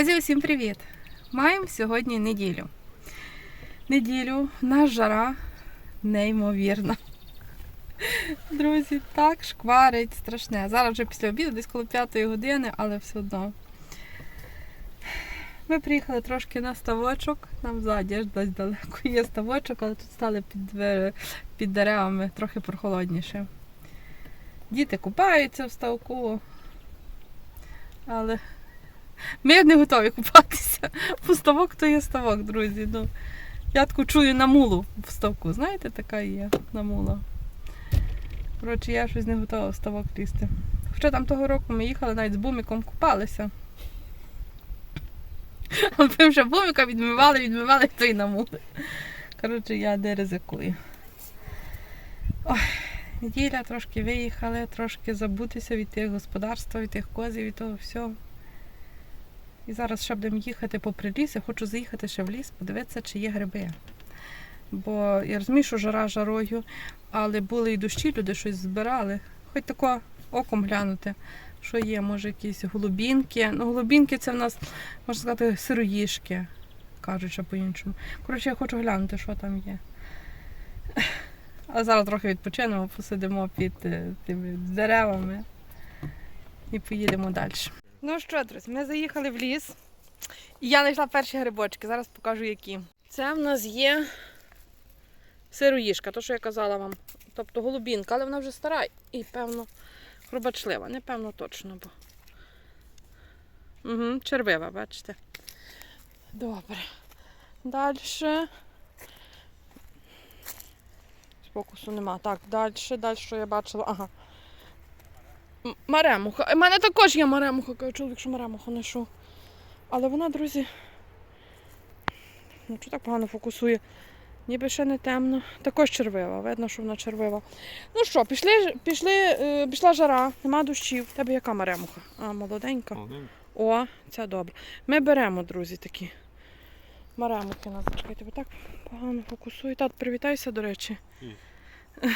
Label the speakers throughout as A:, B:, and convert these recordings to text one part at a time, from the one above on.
A: Друзі, усім привіт! Маємо сьогодні неділю. Неділю, нас жара неймовірна. Друзі, так шкварить страшне. Зараз вже після обіду, десь коло п'ятої години, але все одно. Ми приїхали трошки на ставочок, нам ззаді аж десь далеко є ставочок, але тут стали під, під деревами трохи прохолодніше. Діти купаються в ставку, але ми не готові купатися. Бо ставок то є ставок, друзі. Ну, я таку чую на мулу в ставку. Знаєте, така є на мула. Коротше, я щось не готова в ставок лізти. Хоча там того року ми їхали навіть з буміком купалися. Але ми вже буміка відмивали, відмивали то й на мули. Коротше, я не ризикую. Ой, неділя трошки виїхали, трошки забутися від тих господарства, від тих козів, від того всього. І зараз ще будемо їхати попри ліс. Я хочу заїхати ще в ліс, подивитися, чи є гриби. Бо я розумію, що жара жарою, але були і дощі, люди щось збирали. Хоч тако оком глянути, що є, може, якісь голубінки. Ну, голубінки це в нас, можна сказати, сироїшки, кажучи по-іншому. Коротше, я хочу глянути, що там є. А зараз трохи відпочинемо, посидимо під е, тими деревами і поїдемо далі. Ну що, друзі, ми заїхали в ліс. І я знайшла перші грибочки. Зараз покажу які. Це в нас є сироїшка, то що я казала вам. Тобто голубінка, але вона вже стара і, певно, хробачлива. Не певно точно, бо. Угу, червива, бачите. Добре. Далі. Спокусу нема. Так, далі, далі, що я бачила. Ага. Маремуха. У мене також є маремуха, кажу, чоловік, що маремуха знайшов. Але вона, друзі, ну чого так погано фокусує? Ніби ще не темно. Також червива, видно, що вона червива. Ну що, пішли, пішли, е, пішла жара, нема дощів. В Тебе яка маремуха? А, молоденька. О, це добре. Ми беремо, друзі, такі. Маремухи нас чекайте, бо так погано фокусує. Тат, привітайся, до речі.
B: Ні.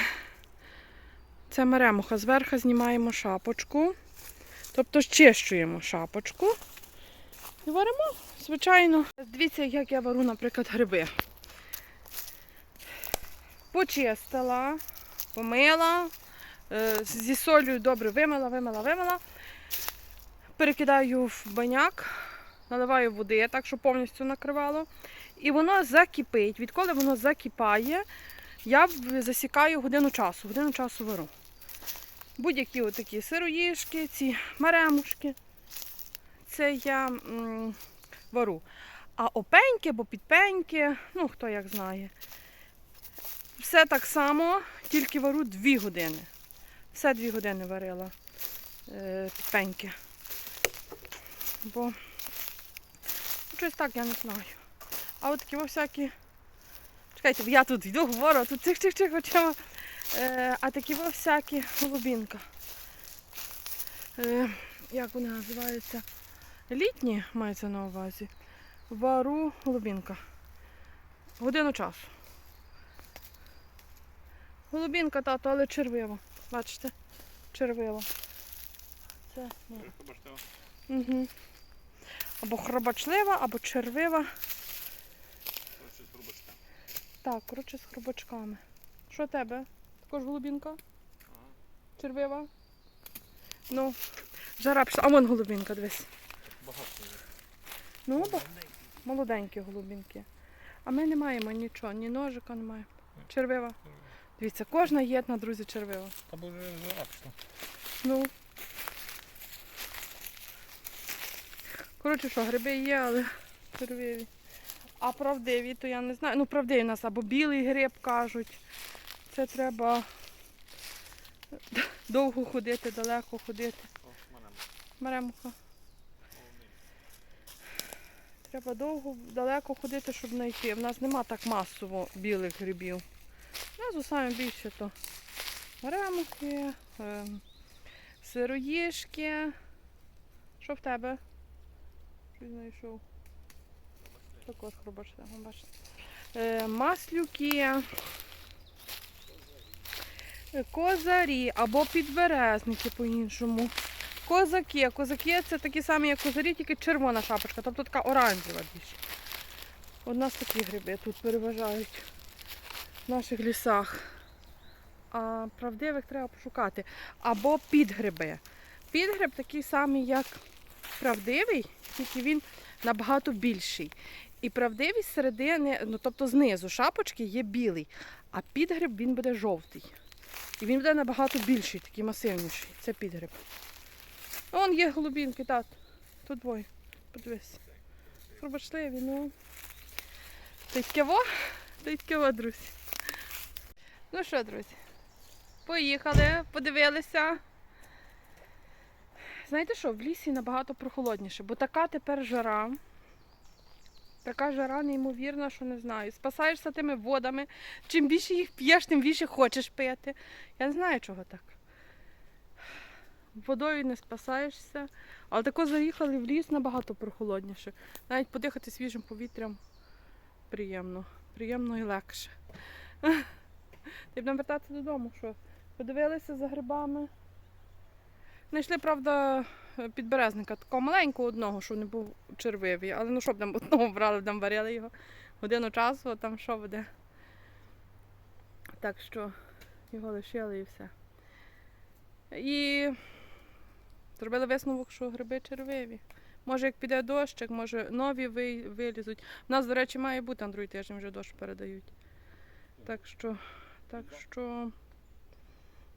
A: Це маремуха. Зверху знімаємо шапочку. Тобто щищуємо шапочку. І варимо, звичайно. Дивіться, як я вару, наприклад, гриби. Почистила, помила, е, зі солью добре вимила, вимила, вимила. Перекидаю в баняк, наливаю води, так, щоб повністю накривало. І воно закипить. Відколи воно закипає, я засікаю годину часу, годину часу вару. Будь-які отакі сироїшки, ці маремушки. Це я м, вару. А опеньки або підпеньки, ну хто як знає. Все так само, тільки вару 2 години. Все 2 години варила е, підпеньки. Бо щось так я не знаю. А от такі всякі. Чекайте, я тут йду, говорю, а тут чих чих чих очима. Е, а такі во всякі голубінка. Е, як вони називаються? Літні мається на увазі. Вару голубінка. Годину часу. Голубінка, тато, але червива. Бачите? Червива. Це ні. Угу. Або хробачлива, або червива. Коротше, з хробачками. Так, коротше, з хробачками. Що тебе? Також голубінка? Червива? Ну, жара пішла. А вон голубінка, дивись. Ну, бо молоденькі голубінки. А ми не маємо нічого, ні ножика не маємо. Червива. Дивіться, кожна єдна, друзі, червива.
B: Та бо вже жара пішла.
A: Ну. Коротше, що, гриби є, але червиві. А правдиві, то я не знаю. Ну, правдиві у нас або білий гриб кажуть. Це треба довго ходити, далеко ходити. Маремуха. Треба довго, далеко ходити, щоб знайти. В нас нема так масово білих грибів. У нас саме більше то маремухи, ем, сироїшки. Що в тебе? Що знайшов? Також хробачте, бачите. Е, маслюки. Козарі або підберезники по-іншому. Козаки. Козаки це такі самі, як козарі, тільки червона шапочка, тобто така оранжева більше. У нас такі гриби тут переважають в наших лісах. А правдивих треба пошукати. Або підгриби. Підгриб такий самий, як правдивий, тільки він набагато більший. І правдивий з середини, ну тобто знизу шапочки є білий, а підгриб він буде жовтий. І він буде набагато більший, такий масивніший. Це підгриб. Вон є голубінки, тат. Тут двоє. Подивись. Пробачливі, ну. Титьке-во, титьке-во, друзі. Ну що, друзі? Поїхали, подивилися. Знаєте що, в лісі набагато прохолодніше, бо така тепер жара. Така жара неймовірна, що не знаю. Спасаєшся тими водами. Чим більше їх п'єш, тим більше хочеш пити. Я не знаю, чого так. Водою не спасаєшся. Але тако заїхали в ліс набагато прохолодніше. Навіть подихати свіжим повітрям приємно. Приємно і легше. Ти будемо вертатися додому, що? Подивилися за грибами. Знайшли, правда, підберезника такого маленького одного, що не був червивий. Але ну що б там одного брали, там варили його годину часу, а там що буде. Так що його лишили і все. І зробили висновок, що гриби червиві. Може, як піде дощик, може нові вилізуть. У нас, до речі, має бути на другий тиждень вже дощ передають. Так що, так що м,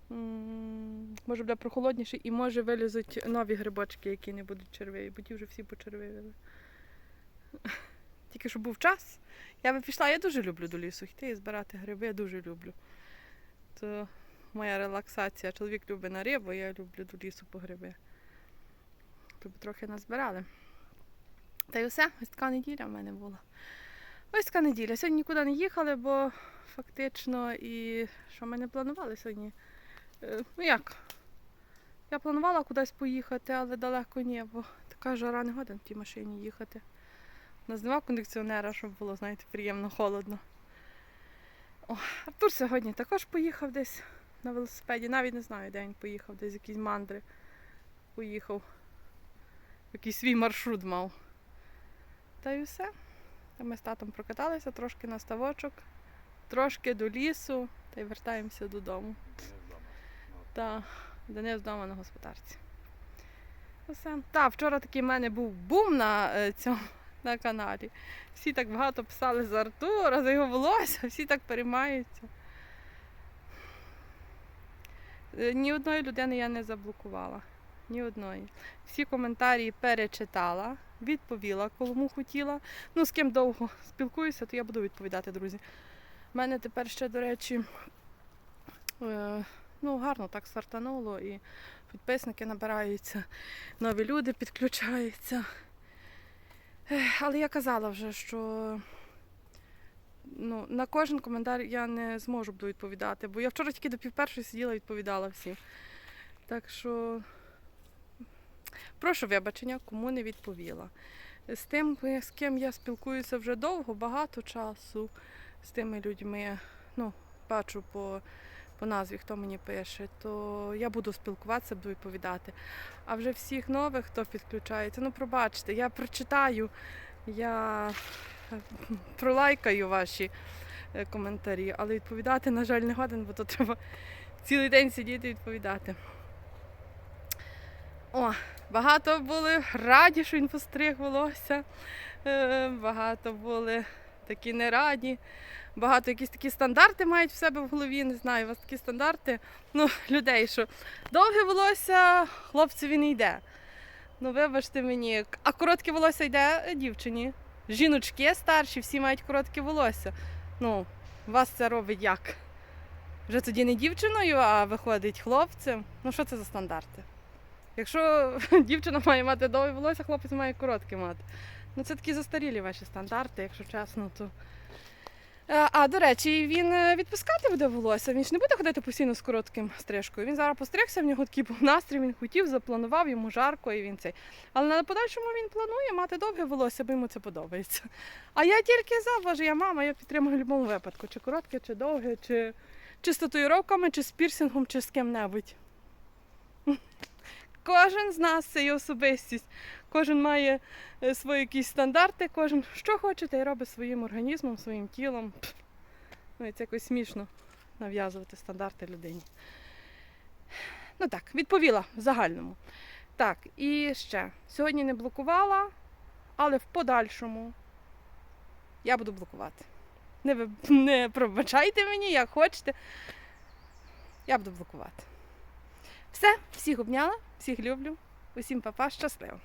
A: може буде прохолодніше і може вилізуть нові грибочки, які не будуть червиві, бо ті вже всі почервивили. Тільки що був час. Я би пішла, я дуже люблю до лісу йти і збирати гриби, я дуже люблю. То моя релаксація. Чоловік любить на рибу, я люблю до лісу по гриби. Тобто трохи назбирали. Та й все, ось така неділя в мене була. Ось така неділя. Сьогодні нікуди не їхали, бо фактично і що ми не планували сьогодні. Е, Ну як? Я планувала кудись поїхати, але далеко ні, бо така жара не годин в тій машині їхати. У нас нема кондиціонера, щоб було, знаєте, приємно холодно. О, Артур сьогодні також поїхав десь на велосипеді. Навіть не знаю, де він поїхав, десь якісь мандри поїхав. Якийсь свій маршрут мав. Та й все. Ми з татом прокаталися трошки на ставочок, трошки до лісу та й вертаємося додому. Та Денис вдома на господарці. Все. Та, вчора такий в мене був бум на е, цьому на каналі. Всі так багато писали за Артура, за його волосся, всі так переймаються. Е, Ні одної людини я не заблокувала. Ні одної. Всі коментарі перечитала, відповіла, кому хотіла. Ну, з ким довго спілкуюся, то я буду відповідати, друзі. У мене тепер ще, до речі, е, ну, гарно так стартануло і підписники набираються, нові люди підключаються. Але я казала вже, що ну, на кожен коментар я не зможу буду відповідати, бо я вчора тільки до півпершої сиділа і відповідала всім. Так що прошу вибачення, кому не відповіла. З тим, з ким я спілкуюся вже довго, багато часу, з тими людьми, ну, бачу по, по назві, хто мені пише, то я буду спілкуватися, буду відповідати. А вже всіх нових, хто підключається, ну пробачте, я прочитаю, я е, пролайкаю ваші е, коментарі, але відповідати, на жаль, не годен, бо то треба цілий день сидіти і відповідати. О, багато були раді, що він постриг волосся. Е, Багато були такі не раді. Багато якісь такі стандарти мають в себе в голові. Не знаю, у вас такі стандарти ну, людей, що довге волосся хлопцеві не йде. Ну, вибачте мені, а коротке волосся йде дівчині. Жіночки старші, всі мають коротке волосся. Ну, вас це робить як? Вже тоді не дівчиною, а виходить хлопцем. Ну, що це за стандарти? Якщо дівчина має мати довге волосся, хлопець має коротке мати. Ну, це такі застарілі ваші стандарти, якщо чесно, то. Е, А, до речі, він е, відпускати буде волосся, він ж не буде ходити постійно з коротким стрижкою. Він зараз постригся, в нього такий був настрій, він хотів, запланував, йому жарко і він цей. Але на подальшому він планує мати довге волосся, бо йому це подобається. А я тільки за, боже, я мама, я підтримую в будь-якому випадку, чи коротке, чи довге, чи, чи з татуїровками, чи з пірсингом, чи з ким-небудь. кожен з нас це є особистість. Кожен має е, свої якісь стандарти, кожен що хоче, те й робить своїм організмом, своїм тілом. Ну, це якось смішно нав'язувати стандарти людині. Ну так, відповіла в загальному. Так, і ще. Сьогодні не блокувала, але в подальшому я буду блокувати. Не, не пробачайте мені, як хочете. Я буду блокувати. Все, всіх обняла, всіх люблю. Усім папа, щасливо.